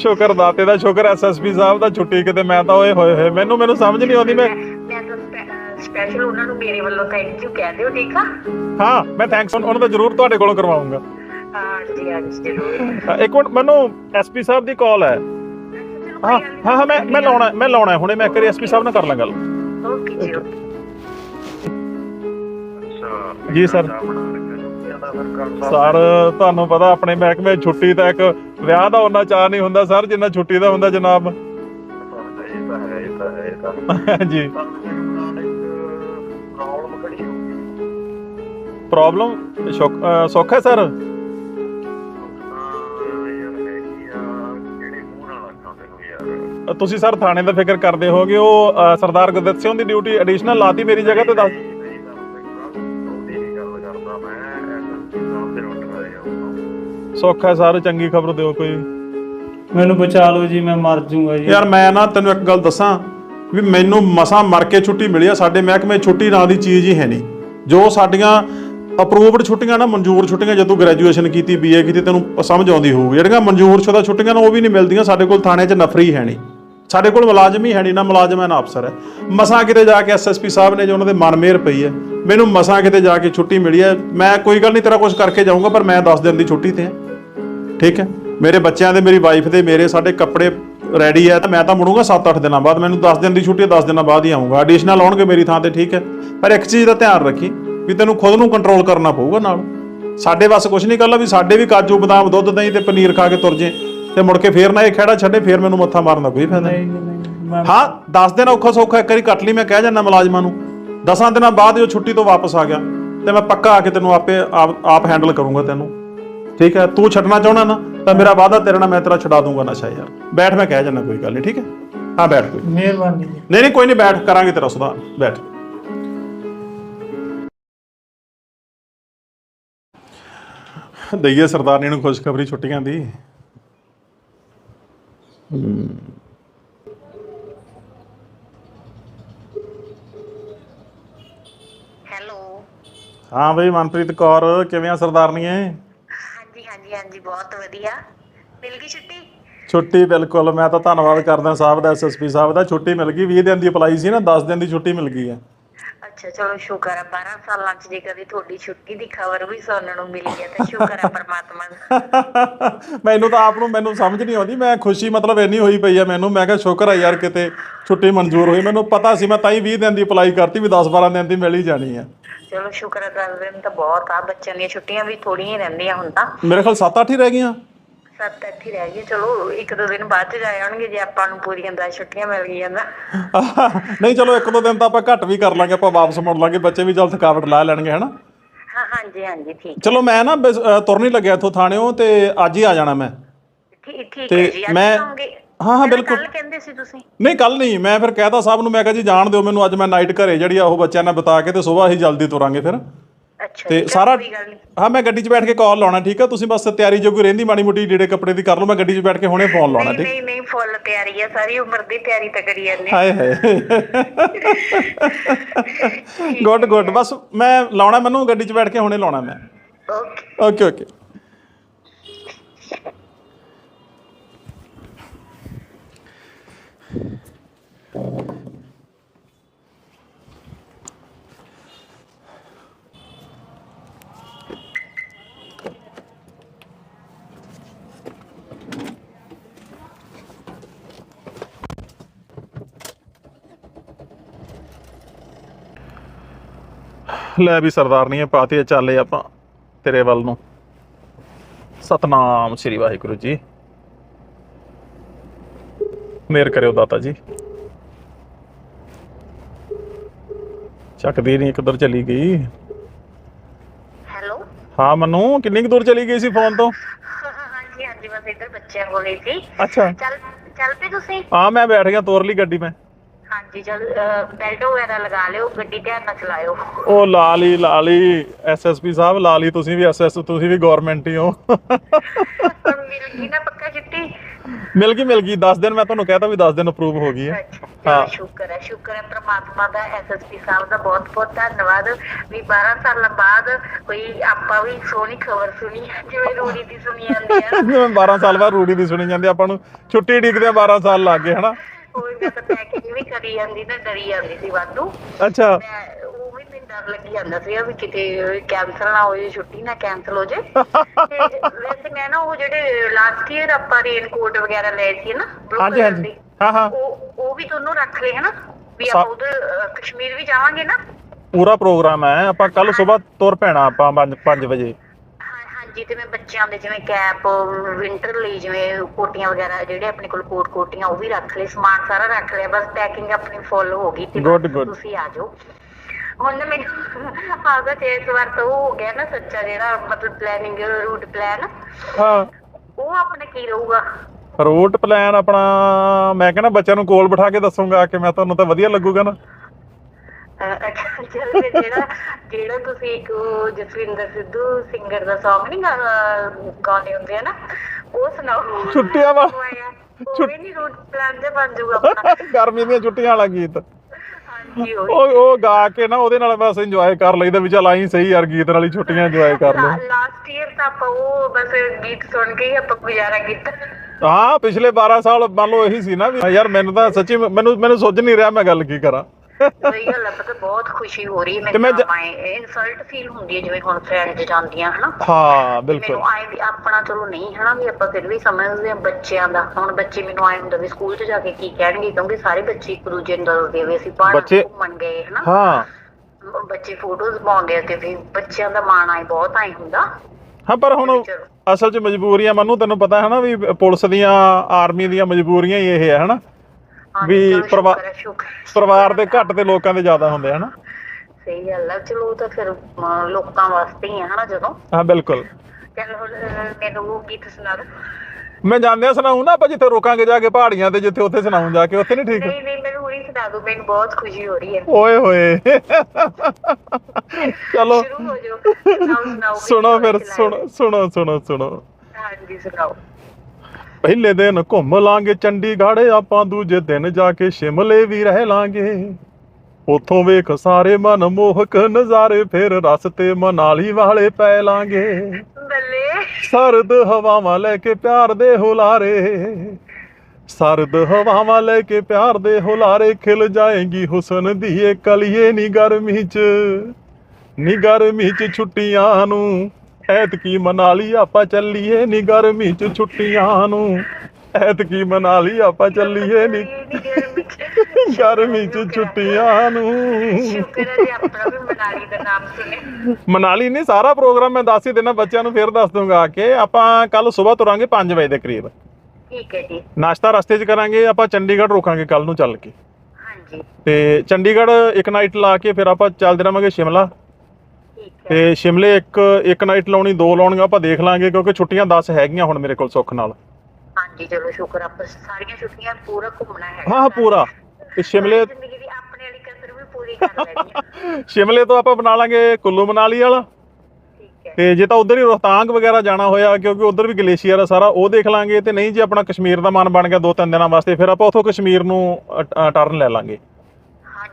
ਸ਼ੁਕਰ ਦਾਤੇ ਦਾ ਸ਼ੁਕਰ ਐਸਐਸਪੀ ਸਾਹਿਬ ਦਾ ਛੁੱਟੀ ਕਿਤੇ ਮੈਂ ਤਾਂ ਓਏ ਹੋਏ ਹੋਏ ਮੈਨੂੰ ਮੈਨੂੰ ਸਮਝ ਨਹੀਂ ਆਉਂਦੀ ਮੈਂ ਮੈਂ ਤਾਂ ਸਪੈਸ਼ਲ ਉਹਨਾਂ ਨੂੰ ਮੇਰੇ ਵੱਲੋਂ ਥੈਂਕ ਯੂ ਕਹਿ ਦਿਓ ਠੀਕ ਆ? ਹਾਂ ਮੈਂ ਥੈਂਕਸ ਉਹਨਾਂ ਦਾ ਜ਼ਰੂਰ ਤੁਹਾਡੇ ਕੋਲੋਂ ਕਰਵਾਉਂਗਾ। ਹਾਂਜੀ ਹਾਂਜੀ ਜ਼ਰੂਰ। ਇੱਕ ਮਿੰਟ ਮੈਨੂੰ ਐਸਪੀ ਸਾਹਿਬ ਦੀ ਕਾਲ ਹੈ। ਹਾਂ ਹਾਂ ਹਾਂ ਮੈਂ ਮੈਂ ਲਾਉਣਾ ਮੈਂ ਲਾਉਣਾ ਹੈ ਹੁਣੇ ਮੈਂ ਕਰੀ ਐਸਪੀ ਸਾਹਿਬ ਨਾਲ ਕਰ ਲਾਂ ਗੱਲ। ਓਕੇ ਜੀ ਜੀ ਸਰ। ਸਰ ਤੁਹਾਨੂੰ ਪਤਾ ਆਪਣੇ ਮਹਿਕਮੇ ਛੁੱਟੀ ਤਾਂ ਇੱਕ ਵਿਆਹ ਦਾ ਉਹਨਾਂ ਚਾਹ ਨਹੀਂ ਹੁੰਦਾ ਸਰ ਜਿੰਨਾ ਛੁੱਟੀ ਦਾ ਹੁੰਦਾ ਜਨਾਬ। ਜੀ। ਪ੍ਰੋਬਲਮ ਸੌਖਾ ਹੈ ਸਰ? ਤੁਸੀਂ ਸਰ ਥਾਣੇ ਦਾ ਫਿਕਰ ਕਰਦੇ ਹੋਗੇ ਉਹ ਸਰਦਾਰ ਗੁਰਦਿੱਤ ਸਿੰਘ ਦੀ ਡਿਊਟੀ ਐਡੀਸ਼ਨਲ ਲਾਤੀ ਮੇਰੀ ਜਗ੍ਹਾ ਤੇ ਦੱਸ ਸੌਖਾ ਹੈ ਸਰ ਚੰਗੀ ਖਬਰ ਦਿਓ ਕੋਈ। ਮੈਨੂੰ ਬਚਾ ਲਓ ਜੀ ਮੈਂ ਮਰ ਜਾਊਂਗਾ ਜੀ। ਯਾਰ ਮੈਂ ਨਾ ਤੈਨੂੰ ਇੱਕ ਗੱਲ ਦੱਸਾਂ ਵੀ ਮੈਨੂੰ ਮਸਾਂ ਮਰ ਕੇ ਛੁੱਟੀ ਮਿਲੀ ਆ ਸਾਡੇ ਮਹਿਕਮੇ ਛੁੱਟੀ ਨਾਂ ਦੀ ਚੀਜ਼ ਹੀ ਹੈ ਨਹੀਂ। ਜੋ ਸਾਡੀਆਂ ਅਪਰੂਵਡ ਛੁੱਟੀਆਂ ਨਾ ਮਨਜ਼ੂਰ ਛੁੱਟੀਆਂ ਜਦੋਂ ਗ੍ਰੈਜੂਏਸ਼ਨ ਕੀਤੀ ਬੀਏ ਕੀਤੀ ਤੈਨੂੰ ਸਮਝ ਆਉਂਦੀ ਹੋਊਗੀ। ਜਿਹੜੀਆਂ ਮਨਜ਼ੂਰ ਸ਼ੁਦਾ ਛੁੱਟੀਆਂ ਨੇ ਉਹ ਵੀ ਨਹੀਂ ਮਿਲਦੀਆਂ ਸਾਡੇ ਕੋਲ ਥਾਣੇ 'ਚ ਨਫਰੀ ਹੈ ਨਹੀਂ। ਸਾਡੇ ਕੋਲ ਮੁਲਾਜ਼ਮ ਹੀ ਹੈ ਨਹੀਂ ਨਾ ਮੁਲਾਜ਼ਮ ਹੈ ਨਾ ਅਫਸਰ ਹੈ। ਮਸਾਂ ਕਿਤੇ ਜਾ ਕੇ ਐਸਐਸਪੀ ਸਾਹਿਬ ਨੇ ਜੋ ਉਹਨਾਂ ਦੇ ਮਨ ਮੇਰ ਪਈ ਹੈ ਮੈਨੂੰ ਮਸਾਂ ਕਿਤੇ ਜਾ ਕੇ ਛੁੱਟੀ ਮਿਲੀ ਹੈ। ਮੈਂ ਕੋਈ ਗੱਲ ਨਹੀਂ ਤੇਰਾ ਕੁਝ ਕਰਕੇ ਜਾਊਂਗਾ ਪਰ ਮੈਂ 10 ਦਿਨ ਦੀ ਛੁੱਟੀ ਤੇ ਹਾਂ। ਠੀਕ ਹੈ? ਮੇਰੇ ਬੱਚਿਆਂ ਦੇ ਮੇਰੀ ਵਾਈਫ ਦੇ ਮੇਰੇ ਸਾਡੇ ਕੱਪੜੇ ਰੈਡੀ ਹੈ ਤਾਂ ਮੈਂ ਤਾਂ ਮੁੜੂੰਗਾ 7-8 ਦਿਨਾਂ ਬਾਅਦ। ਮੈਨੂੰ 10 ਦਿਨ ਦੀ ਛੁੱਟੀ ਹੈ 10 ਦਿਨਾਂ ਬਾਅਦ ਹੀ ਆਉਂਗਾ ਐਡੀਸ਼ਨਲ ਆਉਣਗੇ ਮੇਰੀ ਥਾਂ ਤੇ ਠੀਕ ਹੈ? ਪਰ ਇੱਕ ਚੀਜ਼ ਦਾ ਧਿਆਨ ਰੱਖੀ ਵੀ ਤੈਨੂੰ ਖੁਦ ਨੂੰ ਕੰਟਰੋਲ ਕਰਨਾ ਪਊਗਾ ਨਾਲ। ਸਾਡੇ ਵੱਸ ਕੁਝ ਨਹੀਂ ਕਰਲਾ ਵੀ ਸਾਡੇ ਵੀ ਕਾਜੂ ਬਦਾਮ ਦੁੱਧ ਦਹੀਂ ਤੇ ਪਨੀਰ ਖਾ ਕੇ ਤੁਰ ਜੇ ਤੇ ਮੁੜ ਕੇ ਫੇਰ ਨਾ ਇਹ ਖਹਿੜਾ ਛੱਡੇ ਫੇਰ ਮੈਨੂੰ ਮੱਥਾ ਮਾਰਨ ਦਾ ਕੋਈ ਫਾਇਦਾ ਨਹੀਂ। ਹਾਂ 10 ਦਿਨ ਔਖਾ ਸੌਖਾ ਇੱਕ ਵਾਰੀ ਕੱਟ ਲਈ ਮੈਂ ਕਹਿ ਜਾਂਦਾ ਮੁਲਾਜ਼ਮਾਂ ਨੂੰ। 10 ਦਿਨਾਂ ਬਾਅਦ ਜੋ ਛੁੱਟੀ ਤੋਂ ਵਾਪਸ ਆ ਗਿਆ ਤੇ ਮੈਂ ਪੱਕਾ ਆ ਕੇ ਤੈਨੂੰ ਆਪ ਆਪ ਹੈਂਡਲ ਕਰੂੰਗਾ ਤੈਨੂੰ। ਠੀਕ ਹੈ? ਤੂੰ ਛੱਡਣਾ ਚਾਹਣਾ ਨਾ ਤਾਂ ਮੇਰਾ ਵਾਅਦਾ ਤੇਰੇ ਨਾਲ ਮੈਂ ਤੇਰਾ ਛਡਾ ਦੂੰਗਾ ਨਸ਼ਾ ਯਾਰ। ਬੈਠ ਮੈਂ ਕਹਿ ਜਾਂਦਾ ਕੋਈ ਗੱਲ ਨਹੀਂ ਠੀਕ ਹੈ? ਹਾਂ ਬੈਠ ਕੋਈ। ਮਿਹਰਬਾਨੀ ਜੀ। ਨਹੀਂ ਨਹੀਂ ਕੋਈ ਨਹੀਂ ਬੈਠ ਕਰਾਂਗੇ ਤੇਰਾ ਸੁਧਾਰ। ਬੈਠ। ਦਈਏ ਸਰਦਾਰਨੀ ਨੂੰ ਖੁਸ਼ਖਬਰੀ ਛੁੱਟੀਆਂ ਦੀ। ਹੈਲੋ। ਹਾਂ ਬਈ ਮਨਪ੍ਰੀਤ ਕੌਰ ਕਿਵੇਂ ਆ ਸਰਦਾਰਨੀਏ ਹਾਂਜੀ ਹਾਂਜੀ ਬਹੁਤ ਵਧੀਆ। ਮਿਲ ਗਈ ਛੁੱਟੀ? ਛੁੱਟੀ ਬਿਲਕੁਲ ਮੈਂ ਤਾਂ ਧੰਨਵਾਦ ਕਰਦਾ ਸਾਹਿਬ ਦਾ ਐਸਐਸਪੀ ਸਾਹਿਬ ਦਾ। ਛੁੱਟੀ ਮਿਲ ਗਈ 20 ਦਿਨ ਦੀ ਅਪਲਾਈ ਸੀ ਨਾ 10 ਦਿਨ ਦੀ ਛੁੱਟੀ ਮਿਲ ਗਈ ਹੈ। ਅੱਛਾ ਚਲੋ ਸ਼ੁਕਰ ਹੈ 12 ਸਾਲਾਂ ਚ ਜੇ ਕਦੀ ਤੁਹਾਡੀ ਛੁੱਟੀ ਦੀ ਖਬਰ ਵੀ ਸੁਣਨ ਨੂੰ ਮਿਲੀ ਹੈ ਤਾਂ ਸ਼ੁਕਰ ਹੈ ਪਰਮਾਤਮਾ ਦਾ। ਮੈਨੂੰ ਤਾਂ ਆਪ ਨੂੰ ਮੈਨੂੰ ਸਮਝ ਨਹੀਂ ਆਉਂਦੀ ਮੈਂ ਖੁਸ਼ੀ ਮਤਲਬ ਇੰਨੀ ਹੋਈ ਪਈ ਆ ਮੈਨੂੰ ਮੈਂ ਕਿਹਾ ਸ਼ੁਕਰ ਆ ਯਾਰ ਕਿਤੇ ਛੁੱਟੀ ਮਨਜ਼ੂਰ ਹੋਈ ਮੈਨੂੰ ਪਤਾ ਸੀ ਮੈਂ ਤਾਂ ਹੀ 20 ਦਿਨ ਦੀ ਅਪਲਾਈ ਕਰਤੀ ਵੀ 10 12 ਦਿਨ ਦੀ ਮਿਲ ਹੀ ਜਾਣੀ ਆ ਚਲੋ ਸ਼ੁਕਰ ਹੈ 10 ਦਿਨ ਤਾਂ ਬਹੁਤ ਆ ਬੱਚਿਆਂ ਦੀਆਂ ਛੁੱਟੀਆਂ ਵੀ ਥੋੜੀਆਂ ਹੀ ਰਹਿੰਦੀਆਂ ਹੁਣ ਤਾਂ। ਮੇਰੇ ਖਿਆਲ 7-8 ਹੀ ਰਹਿ ਗਈਆਂ। ਸੱਤ ਅੱਠ ਹੀ ਰਹਿ ਗਏ ਚਲੋ ਇੱਕ ਦੋ ਦਿਨ ਬਾਅਦ ਚ ਜਾ ਆਉਣਗੇ ਜੇ ਆਪਾਂ ਨੂੰ ਪੂਰੀਆਂ 10 ਛੁੱਟੀਆਂ ਮਿਲ ਗਈਆਂ ਤਾਂ। ਨਹੀਂ ਚਲੋ ਇੱਕ ਦੋ ਦਿਨ ਤਾਂ ਆਪਾਂ ਘੱਟ ਵੀ ਕਰ ਲਾਂਗੇ ਆਪਾਂ ਵਾਪਸ ਮੁੜ ਲਾਂਗੇ ਬੱਚੇ ਵੀ ਜਲ ਥਕਾਵਟ ਲਾ ਲੈਣਗੇ ਹਨਾ? ਹਾਂ ਹਾਂਜੀ ਹਾਂਜੀ ਠੀਕ ਚਲੋ ਮੈਂ ਨਾ ਬਸ, ਅ, ਤੁਰ ਨਹੀਂ ਲੱਗਿਆ ਇੱਥੋਂ ਥਾਣਿਓਂ ਤੇ ਅੱਜ ਹੀ ਆ ਜਾਣਾ ਮੈਂ। ਠੀਕ ਠੀਕ ਹੈ ਜੀ ਅੱਜ ਮੈਂ- ਆਉਂਗੇ। ਹਾਂ, ਹਾਂ, ਬਿਲਕੁਲ। ਕੱਲ ਕਹਿੰਦੇ ਸੀ ਤੁਸੀਂ। ਨਹੀਂ ਕੱਲ ਨਹੀਂ ਮੈਂ ਫਿਰ ਕਹਿਤਾ ਸਾਹਿਬ ਨੂੰ ਮੈਂ ਕਿਹਾ ਜੀ ਜਾਣ ਦਿਓ ਮੈਨੂੰ ਅੱਜ ਮੈਂ ਨਾਈਟ ਘਰੇ ਜਿਹੜੀ ਆ ਉਹ ਬੱਚਿਆਂ ਨਾਲ ਬਿਤਾ ਕੇ ਤੇ ਸਵੇਰ ਹੀ ਜਲਦੀ ਤੁਰਾਂਗੇ ਫਿਰ। ਅੱਛਾ ਤੇ ਸਾਰਾ ਹਾਂ ਮੈਂ ਗੱਡੀ 'ਚ ਬੈਠ ਕੇ ਕਾਲ ਲਾਉਣਾ ਠੀਕ ਆ? ਤੁਸੀਂ ਬਸ ਤਿਆਰੀ ਜੋ ਕੋਈ ਰਹਿੰਦੀ ਮਾੜੀ ਮੋਟੀ ਲੀੜੇ ਕੱਪੜੇ ਦੀ ਕਰ ਲਓ ਮੈਂ ਗੱਡੀ 'ਚ ਬੈਠ ਕੇ ਹੁਣੇ ਫੋਨ ਲਾਉਣਾ ਠੀਕ? ਨਹੀਂ ਨਹੀਂ ਫੁੱਲ ਤਿਆਰੀ ਹੈ ਸਾਰੀ ਉਮਰ ਦੀ ਤਿਆਰੀ ਤਾਂ ਕਰੀ ਜਾਂਦੇ ਹਾਏ ਹਾਏ। ਗੁੱਡ ਗੁੱਡ ਬਸ ਮੈਂ ਲਾਉਣਾ ਮੈਨੂੰ ਗੱਡੀ 'ਚ ਬੈਠ ਕੇ ਹੁਣੇ ਲਾਉਣਾ ਮੈਂ। ਓਕੇ ਓਕੇ ਓਕੇ ਲੈ ਵੀ ਸਰਦਾਰਨੀਆਂ ਪਾਤੀ ਚੱਲੇ ਆਪਾਂ ਤੇਰੇ ਵੱਲ ਨੂੰ। ਸਤਨਾਮ ਸ੍ਰੀ ਵਾਹਿਗੁਰੂ ਜੀ। ਮੇਰ ਕਰਿਓ ਦਾਤਾ ਜੀ। ਚੱਕਦੀ ਨਹੀਂ ਕਿੱਧਰ ਚਲੀ ਗਈ। ਹੈਲੋ। ਹਾਂ ਮਨੂੰ ਕਿੰਨੀ ਕੁ ਦੂਰ ਚਲੀ ਗਈ ਸੀ ਫੋਨ ਤੋਂ? ਹਾਂਜੀ ਹਾਂਜੀ ਬਸ ਇੱਧਰ ਬੱਚਿਆਂ ਕੋਲੇ ਸੀ। ਅੱਛਾ। ਚੱਲ ਚੱਲ ਪਏ ਤੁਸੀਂ? ਹਾਂ ਮੈਂ ਬੈਠ ਗਿਆ ਤੋਰ ਲਈ ਗੱਡੀ ਮੈਂ। ਹਾਂਜੀ ਚੱਲ ਬੈਲਟ ਵਗੈਰਾ ਲਗਾ ਲਿਓ ਗੱਡੀ ਧਿਆਨ ਨਾਲ ਚਲਾਇਓ। ਉਹ ਲਾ ਲਈ ਲਾ ਲਈ ਐਸਐਸਪੀ ਸਾਹਿਬ ਲਾ ਲਈ ਤੁਸੀਂ ਵੀ ਐਸਐਸ ਤੁਸੀਂ ਵੀ ਗਵਰਨਮੈਂਟ ਹੀ ਹੋ। ਮਿਲ ਗਈ ਨਾ ਪੱਕਾ ਛੁੱਟੀ? ਮਿਲ ਗਈ ਮਿਲ ਗਈ। 10 ਦਿਨ ਮੈਂ ਤੁਹਾਨੂੰ ਕਹਿਤਾ ਵੀ 10 ਦਿਨ ਅਪਰੂਵ ਹੋ ਗਈ ਹੈ। ਹਾਂ। ਸ਼ੁਕਰ ਹੈ ਸ਼ੁਕਰ ਹੈ। ਪ੍ਰਮਾਤਮਾ ਦਾ ਐਸਐਸਪੀ ਸਾਹਿਬ ਦਾ ਬਹੁਤ ਬਹੁਤ ਧੰਨਵਾਦ। ਵੀ 12 ਸਾਲਾਂ ਬਾਅਦ ਕੋਈ ਆਪਾਂ ਵੀ ਸੋਹਣੀ ਖਬਰ ਸੁਣੀ ਜਿਵੇਂ ਰੂੜੀ ਦੀ ਸੁਣੀ ਜਾਂਦੀ ਹੈ ਜਿਵੇਂ 12 ਸਾਲ ਬਾਅਦ ਰੂੜੀ ਦੀ ਸੁਣੀ ਜਾਂਦੀ ਆਪਾਂ ਨੂੰ ਛੁੱਟੀ ਡਿੱਗਦੇ 12 ਸਾਲ ਲੱਗ ਗਏ ਹਨਾ? ਕੋਈ ਮੈਂ ਤਾਂ ਪੈਕਿੰਗ ਵੀ ਕਰੀ ਜਾਂਦੀ ਨਾ ਡਰੀ ਜਾਂਦੀ ਸੀ ਵਾਧੂ। ਅੱਛਾ। ਡਰ ਲੱਗੀ ਜਾਂਦਾ ਸੀ ਵੀ ਕਿਤੇ ਕੈਂਸਲ ਨਾ ਹੋ ਜੇ ਛੁੱਟੀ ਨਾ ਕੈਂਸਲ ਹੋ ਜੇ। ਤੇ ਵੈਸੇ ਮੈਂ ਨਾ ਉਹ ਜਿਹੜੇ ਲਾਸਟ ਈਅਰ ਆਪਾਂ ਰੇਨ ਕੋਟ ਵਗੈਰਾ ਲਏ ਸੀ ਨਾ blue ਹਾਂਜੀ colour ਹਾਂਜੀ। ਦੇ, ਹਾਂ ਹਾਂ। ਉਹ ਉਹ ਵੀ ਤੁਹਾਨੂੰ ਰੱਖ ਲਏ ਹਨਾ? ਵੀ ਸਾ- ਆਪਾਂ ਉਧਰ ਕਸ਼ਮੀਰ ਵੀ ਜਾਵਾਂਗੇ ਨਾ। ਪੂਰਾ ਪ੍ਰੋਗਰਾਮ ਹੈ। ਆਪਾਂ ਕੱਲ ਸਵੇਰ ਤੁਰ ਪੈਣਾ ਆਪਾਂ 5 ਵਜੇ। ਹਾਂ ਹਾਂਜੀ ਤੇ ਮੈਂ ਬੱਚਿਆਂ ਦੇ ਜਿਵੇਂ ਕੈਪ ਵਿੰਟਰ ਲਈ ਜਿਵੇਂ ਕੋਟੀਆਂ ਵਗੈਰਾ ਜਿਹੜੇ ਆਪਣੇ ਕੋਲ ਕੋਟ ਕੋਟੀਆਂ ਉਹ ਵੀ ਰੱਖ ਲਏ ਸਮਾਨ ਸਾਰਾ ਰੱਖ ਲਿਆ ਬਸ ਪੈਕਿੰਗ ਆਪਣੀ ਫੁੱਲ ਹੋ ਗਈ ਤੇ Good, ਬਸ good. ਤੁਸੀਂ ਆ ਜਾਓ। ਹੁਣ ਨਾ ਮੈਨੂੰ ਆਪਦਾ ਤੇ ਇਸ ਵਾਰ ਤਾਂ ਉਹ ਹੋ ਗਿਆ ਨਾ ਸੱਚਾ ਜਿਹੜਾ ਮਤਲਬ ਪਲੈਨਿੰਗ ਰੂਟ ਪਲਾਨ ਹਾਂ। ਉਹ ਆਪਣੇ ਕੀ ਰਹੂਗਾ? ਰੂਟ ਪਲਾਨ ਆਪਣਾ ਮੈਂ ਕਹਿੰਦਾ ਬੱਚਿਆਂ ਨੂੰ ਕੋਲ ਬਿਠਾ ਕੇ ਦੱਸੂਗਾ ਕਿ ਮੈਂ ਤੁਹਾਨੂੰ ਤਾਂ ਵਧੀਆ ਲੱਗੂਗਾ ਨਾ। ਅੱਛਾ ਜਿਹੜਾ ਜਿਹੜਾ ਤੁਸੀਂ ਇੱਕ ਜਸਵਿੰਦਰ ਸਿੱਧੂ ਸਿੰਗਰ ਦਾ Song ਨਹੀਂ ਗਾਉਂਦੇ ਹੁੰਦੇ ਆ ਨਾ ਉਹ ਸੁਣਾਓ। ਛੁੱਟੀਆਂ ਵਾ- ਉਹ ਵੀ ਨਹੀਂ ਰੂਟ ਪਲਾਨ ਤੇ ਬਣ ਜਾਊਗਾ ਆਪਣਾ। ਗਰਮੀ ਦੀਆਂ ਛੁੱਟੀਆਂ ਵਾਲਾ ਗੀਤ। ਉਹ ਉਹ ਉਹ ਗਾ ਕੇ ਨਾ ਉਹਦੇ ਨਾਲ ਬਸ ਇੰਜੋਏ ਕਰ ਲਈਦਾ ਵੀ ਚੱਲ ਆਈ ਸਹੀ ਯਾਰ ਗੀਤ ਨਾਲ ਹੀ ਛੁੱਟੀਆਂ ਇੰਜੋਏ ਕਰ ਲਓ ਲਾਸਟ ਈਅਰ ਤਾਂ ਆਪਾਂ ਉਹ ਬਸ ਗੀਤ ਸੁਣ ਕੇ ਹੀ ਆਪਾਂ ਗੁਜ਼ਾਰਾ ਕੀਤਾ। ਹਾਂ ਪਿਛਲੇ 12 ਸਾਲ ਮੰਨ ਲਓ ਇਹੀ ਸੀ ਨਾ ਵੀ ਯਾਰ ਮੈਨੂੰ ਤਾਂ ਸੱਚੀ ਮੈਨੂੰ ਮੈਨੂੰ ਸੁੱਝ ਨਹੀਂ ਰਿਹਾ ਮੈਂ ਗੱਲ ਕੀ ਕਰਾਂ। ਸਹੀ ਗੱਲ ਹੈ ਪਤਾ ਬਹੁਤ ਖੁਸ਼ੀ ਹੋ ਰਹੀ ਹੈ ਤੇ ਮੈਂ ਮੈਨੂੰ ਜ- ਮੈਂ ਇਨਸਲਟ ਫੀਲ ਹੁੰਦੀ ਹੈ ਜਿਵੇਂ ਹੁਣ ਫਰੈਂਡ ਜਾਂਦੀਆਂ ਹਨਾ? ਹਾਂ ਬਿਲਕੁਲ। ਮੈਨੂੰ ਆਏ ਵੀ ਆਪਣਾ ਚਲੋ ਨਹੀਂ ਹਨਾ ਵੀ ਆਪਾਂ ਫਿਰ ਵੀ ਸਮਝਦੇ ਹਾਂ ਬੱਚਿਆਂ ਦਾ। ਹੁਣ ਬੱਚੇ ਮੈਨੂੰ ਆਏ ਹੁੰਦਾ ਵੀ ਸਕੂਲ 'ਚ ਜਾ ਕੇ ਕੀ ਕਹਿਣਗੇ ਕਿਉਂਕਿ ਸਾਰੇ ਬੱਚੇ ਇੱਕ ਦੂਜੇ ਨੂੰ ਦੱਸਦੇ ਵੀ ਅਸੀਂ ਪੜ੍ਹਨ ਬੱਚੇ- ਘੁੰਮਣ ਗਏ ਹਨਾ? ਹਾਂ। ਬ- ਬੱਚੇ ਫੋਟੋਜ਼ ਪਾਉਂਦੇ ਆ ਤੇ ਵੀ ਬੱਚਿਆਂ ਦਾ ਮਾਣ ਆਏ ਬਹੁਤ ਆਏ ਹੁੰਦਾ। ਹਾਂ ਪਰ ਹੁਣ ਚਲੋ। ਅਸਲ 'ਚ ਮਜਬੂਰੀਆਂ ਮੈਨੂੰ ਤੈਨੂੰ ਪਤਾ ਹੈ ਨਾ ਵੀ ਪੁਲਿਸ ਦੀਆਂ ਆਰਮੀ ਦੀਆਂ ਮਜਬੂਰੀਆਂ ਹੀ ਇਹ ਹੈ ਹਨਾ? ਵੀ ਪਰਿਵਾ-। ਪਰਿਵਾਰ ਦੇ ਘੱਟ ਤੇ ਲੋਕਾਂ ਦੇ ਜ਼ਿਆਦਾ ਹੁੰਦੇ ਹਨਾ? ਸਹੀ ਗੱਲ ਹੈ ਚਲੋ ਉਹ ਤਾਂ ਫਿਰ ਅਮ, ਲੋਕਾਂ ਵਾਸਤੇ ਹੀ ਹੈ ਹਨਾ ਜਦੋਂ। ਹਾਂ ਬਿਲਕੁਲ। ਚਲ ਹੁਣ ਅਹ, ਮੈਨੂੰ ਉਹ ਗੀਤ ਸੁਣਾ ਦੋ ਮੈਂ ਜਾਂਦਿਆਂ ਸੁਣਾਉਂ ਨਾ ਆਪਾਂ ਜਿੱਥੇ ਰੋਕਾਂਗੇ ਜਾ ਕੇ ਪਹਾੜੀਆਂ ਤੇ ਜਿੱਥੇ ਉੱਥੇ ਸੁਣਾਉਂ ਜਾ ਕੇ ਉੱਥੇ ਨਹੀਂ ਠੀਕ? ਨਹੀਂ ਨਹੀਂ ਮੈਨੂੰ ਹੁਣੀ ਸੁਣਾ ਦੋ ਮੈਨੂੰ ਬਹੁਤ ਖੁਸ਼ੀ ਹੋ ਰਹੀ ਹੈ। ਓਏ ਹੋਏ। ਚਲੋ। ਸ਼ੁਰੂ ਹੋ ਜਾਓ ਸੁਣਾਓ ਸੁਣਾਓ ਵੀ ਸੁਣੋ ਫਿਰ। ਸੁਣੋ ਸੁਣੋ ਸੁਣੋ ਸੁਣੋ। ਹਾਂਜੀ ਸੁਣਾਓ। ਪਹਿਲੇ ਦਿਨ ਘੁੰਮ ਲਾਂਗੇ ਚੰਡੀਗੜ੍ਹ ਆਪਾਂ ਦੂਜੇ ਦਿਨ ਜਾ ਕੇ ਸ਼ਿਮਲੇ ਵੀ ਰਹਿ ਲਾਂਗੇ। ਉਥੋਂ ਵੇਖ ਸਾਰੇ ਮਨਮੋਹਕ ਨਜ਼ਾਰੇ ਫਿਰ ਰਸਤੇ ਮਨਾਲੀ ਵਾਲੇ ਪੈ ਲਾਂਗੇ। ਬੱਲੇ। ਸਰਦ ਹਵਾਵਾਂ ਲੈ ਕੇ ਪਿਆਰ ਦੇ ਹੁਲਾਰੇ। ਸਰਦ ਹਵਾਵਾਂ ਲੈ ਕੇ ਪਿਆਰ ਦੇ ਹੁਲਾਰੇ ਖਿਲ ਜਾਏਗੀ ਹੁਸਨ ਦੀ ਇਹ ਕਲੀਏ ਨੀ ਗਰਮੀ ਚ। ਨੀ ਗਰਮੀ ਚ ਛੁੱਟੀਆਂ ਨੂੰ ਐਤਕੀ ਮਨਾਲੀ ਆਪਾਂ ਚੱਲੀਏ ਨੀ ਗਰਮੀ ਚ ਛੁੱਟੀਆਂ ਨੂੰ। ਐਤਕੀ ਮਨਾਲੀ ਆਪਾਂ ਚੱਲੀਏ ਨੀ ਗਰਮੀ ਚ ਛੁੱਟੀਆਂ ਨੂੰ। ਮਨਾਲੀ ਨਹੀਂ ਸਾਰਾ ਪ੍ਰੋਗਰਾਮ ਮੈਂ ਦੱਸ ਹੀ ਦੇਣਾ ਬੱਚਿਆਂ ਨੂੰ ਫਿਰ ਦੱਸ ਦੂੰਗਾ ਕਿ ਆਪਾਂ ਕੱਲ ਸਵੇਰ ਤੁਰਾਂਗੇ 5 ਵਜੇ ਦੇ ਕਰੀਬ। ਠੀਕ ਹੈ ਜੀ। ਨਾਸ਼ਤਾ ਰਸਤੇ 'ਚ ਕਰਾਂਗੇ ਆਪਾਂ ਚੰਡੀਗੜ੍ਹ ਰੋਕਾਂਗੇ ਕੱਲ ਨੂੰ ਚੱਲ ਕੇ। ਹਾਂਜੀ। ਤੇ ਚੰਡੀਗੜ੍ਹ ਇੱਕ ਨਾਈਟ ਲਾ ਕੇ ਫਿਰ ਆਪਾਂ ਚੱਲਦੇ ਰਵਾਂਗੇ ਸ਼ਿਮਲਾ। ਤੇ ਸ਼ਿਮਲੇ ਇੱਕ ਇੱਕ ਨਾਈਟ ਲਾਉਣੀ ਦੋ ਲਾਉਣੀਆਂ ਆਪਾਂ ਦੇਖ ਲਾਂਗੇ ਕਿਉਂਕਿ ਛੁੱਟੀਆਂ 10 ਹੈਗੀਆਂ ਹੁਣ ਮੇਰੇ ਕੋਲ ਸੁੱਖ ਨਾਲ। ਹਾਂਜੀ ਚਲੋ ਸ਼ੁਕਰ ਆਪਾਂ ਸਾਰੀਆਂ ਛੁੱਟੀਆਂ ਪੂਰਾ ਘੁੰਮਣਾ ਹੈ। ਹਾਂ ਹਾਂ ਪੂਰਾ। ਤੇ ਸ਼ਿਮਲੇ ਜ਼ਿੰਦਗੀ ਦੀ ਆਪਣੇ ਵਾਲੀ ਕਸਰ ਵੀ ਪੂਰੀ ਕਰ ਲੈਣੀ ਹੈ ਸ਼ਿਮਲੇ ਤੋਂ ਆਪਾਂ ਬਣਾ ਲਾਂਗੇ ਕੁੱਲੂ ਮਨਾਲੀ ਵਾਲਾ। ਤੇ ਜੇ ਤਾਂ ਉਧਰ ਹੀ ਰੋਹਤਾਂਗ ਵਗੈਰਾ ਜਾਣਾ ਹੋਇਆ ਕਿਉਂਕਿ ਉਧਰ ਵੀ ਗਲੇਸ਼ੀਅਰ ਆ ਸਾਰਾ ਉਹ ਦੇਖ ਲਾਂਗੇ। ਤੇ ਨਹੀਂ ਜੇ ਆਪਣਾ ਕਸ਼ਮੀਰ ਦਾ ਮਨ ਬਣ ਗਿਆ ਦੋ ਤਿੰਨ ਦਿਨਾਂ ਵਾਸਤੇ ਫਿਰ ਆਪਾਂ ਉਥੋਂ ਕਸ਼ਮੀਰ ਨੂੰ ਟਰਨ ਲੈ ਲਾਂਗੇ।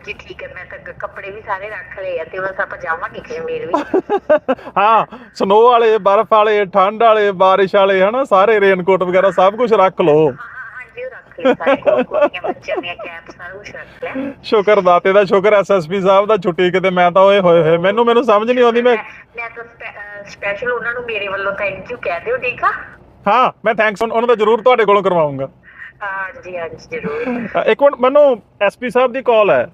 ਹਾਂਜੀ ਠੀਕ ਹੈ ਮੈਂ ਤਾਂ ਕੱਪੜੇ ਵੀ ਸਾਰੇ ਰੱਖ ਲਏ ਆ ਤੇ ਬਸ ਆਪਾਂ ਜਾਵਾਂਗੇ ਕਸ਼ਮੀਰ ਵੀ। ਹਾਂ ਸਨੋ ਵਾਲੇ ਬਰਫ਼ ਵਾਲੇ ਠੰਡ ਵਾਲੇ ਬਾਰਿਸ਼ ਵਾਲੇ ਹਨਾ ਸਾਰੇ ਰੇਨਕੋਟ ਵਗੈਰਾ ਸਭ ਕੁਝ ਰੱਖ ਲਓ। ਹਾਂਜੀ ਰੱਖ ਲਏ ਸਾਰੇ ਕੋਲ ਕੋਟੀਆਂ ਬੱਚਿਆਂ ਦੀਆਂ ਕੈਪ ਸਾਰਾ ਕੁਛ ਰੱਖ ਲਿਆ। ਸ਼ੁਕਰ ਦਾਤੇ ਦਾ ਸ਼ੁਕਰ ਐਸਐਸਪੀ ਸਾਹਿਬ ਦਾ ਛੁੱਟੀ ਕਿਤੇ ਮੈਂ ਤਾਂ ਓਏ ਹੋਏ ਹੋਏ ਮੈਨੂੰ ਮੈਨੂੰ ਸਮਝ ਨਹੀਂ ਆਉਂਦੀ ਮੈਂ ਮੈਂ ਤਾਂ ਸਪੈਸ਼ਲ ਉਹਨਾਂ ਨੂੰ ਮੇਰੇ ਵੱਲੋਂ ਥੈਂਕ ਯੂ ਕਹਿ ਦਿਓ ਠੀਕ ਆ? ਹਾਂ ਮੈਂ ਥੈਂਕਸ ਉਹਨਾਂ ਦਾ ਜ਼ਰੂਰ ਤੁਹਾਡੇ ਕੋਲੋਂ ਕਰਵਾਉਂਗਾ। ਹਾਂਜੀ ਹਾਂਜੀ ਜ਼ਰੂਰ। ਇੱਕ ਮਿੰਟ ਮੈਨੂੰ ਐਸਪੀ ਸਾਹਿਬ ਦੀ ਕਾਲ ਹੈ।